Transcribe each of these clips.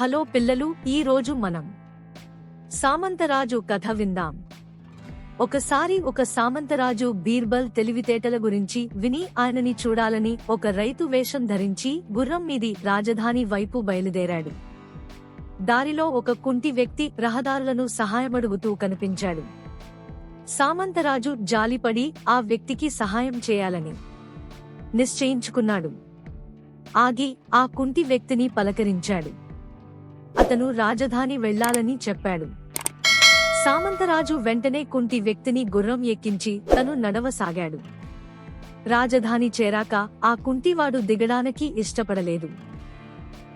Hello పిల్లలు ఈరోజు మనం సామంతరాజు కథ విందాం. ఒకసారి ఒక సామంతరాజు బీర్బల్ తెలివితేటల గురించి విని ఆయనని చూడాలని ఒక రైతు వేషం ధరించి గుర్రం మీది రాజధాని వైపు బయలుదేరాడు. దారిలో ఒక కుంటి వ్యక్తి రహదారులను సహాయమడుగుతూ కనిపించాడు. సామంతరాజు జాలిపడి ఆ వ్యక్తికి సహాయం చేయాలని నిశ్చయించుకున్నాడు. ఆగి ఆ కుంటి వ్యక్తిని పలకరించాడు. అతను రాజధాని వెళ్ళాలని చెప్పాడు. సామంతరాజు వెంటనే కుంటి వ్యక్తిని గుర్రం ఎక్కించి తను నడవసాగాడు. రాజధాని చేరాక ఆ కుంటివాడు దిగడానికి ఇష్టపడలేదు.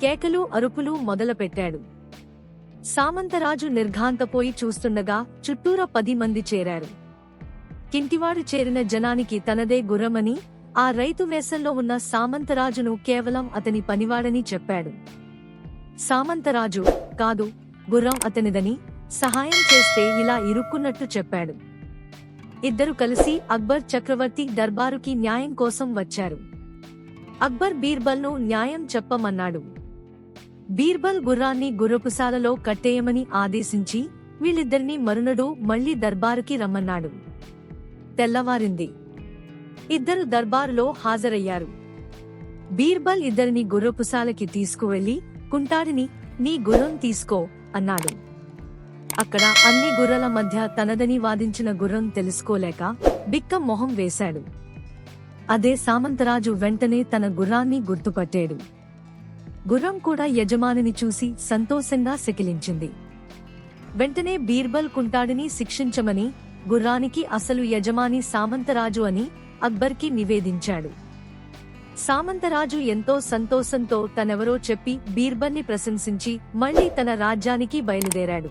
కేకలు అరుపులు మొదలుపెట్టాడు. సామంతరాజు నిర్ఘాంతపోయి చూస్తుండగా చుట్టూరా పది మంది చేరారు. కింటివాడు చేరిన జనానికి తనదే గుర్రమని ఆ రైతు వేసంలో ఉన్న సామంతరాజును కేవలం అతని పనివాడని చెప్పాడు. సామంతరాజు కాదు గుర్రం అతనిదని సహాయం చేస్తే ఇలా ఇరుక్కున్నట్టు చెప్పాడు. ఇద్దరు కలిసి అక్బర్ చక్రవర్తి దర్బారుకి న్యాయం కోసం వచ్చారు. అక్బర్ బీర్బల్ను న్యాయం చెప్పమన్నాడు. బీర్బల్ గుర్రాన్ని గుర్రపుశాలలో కట్టేయమని ఆదేశించి వీళ్ళిద్దరినీ మరునడు మళ్ళీ దర్బారుకి రమ్మన్నాడు. తెల్లవారింది. ఇద్దరు దర్బారులో హాజరయ్యారు. బీర్బల్ ఇద్దరిని గుర్రపుశాలకి తీసుకువెళ్ళి కుంటాడిని నీ గుర్రం తీసుకో అన్నాడు. అక్కడ అన్ని గుర్రల మధ్య తనదని వాదించిన గుర్రం తెలుసుకోలేక బిక్క మొహం వేశాడు. అదే సామంతరాజు వెంటనే తన గుర్రాన్ని గుర్తుపట్టాడు. గుర్రం కూడా యజమానిని చూసి సంతోషంగా శకిలించింది వెంటనే బీర్బల్ కుంటాడిని శిక్షించమని గుర్రానికి అసలు యజమాని సామంతరాజు అని అక్బర్కి నివేదించాడు. సామంతరాజు ఎంతో సంతోషంతో తనెవరో చెప్పి బీర్బల్ని ప్రశంసించి మళ్ళీ తన రాజ్యానికి బయలుదేరాడు.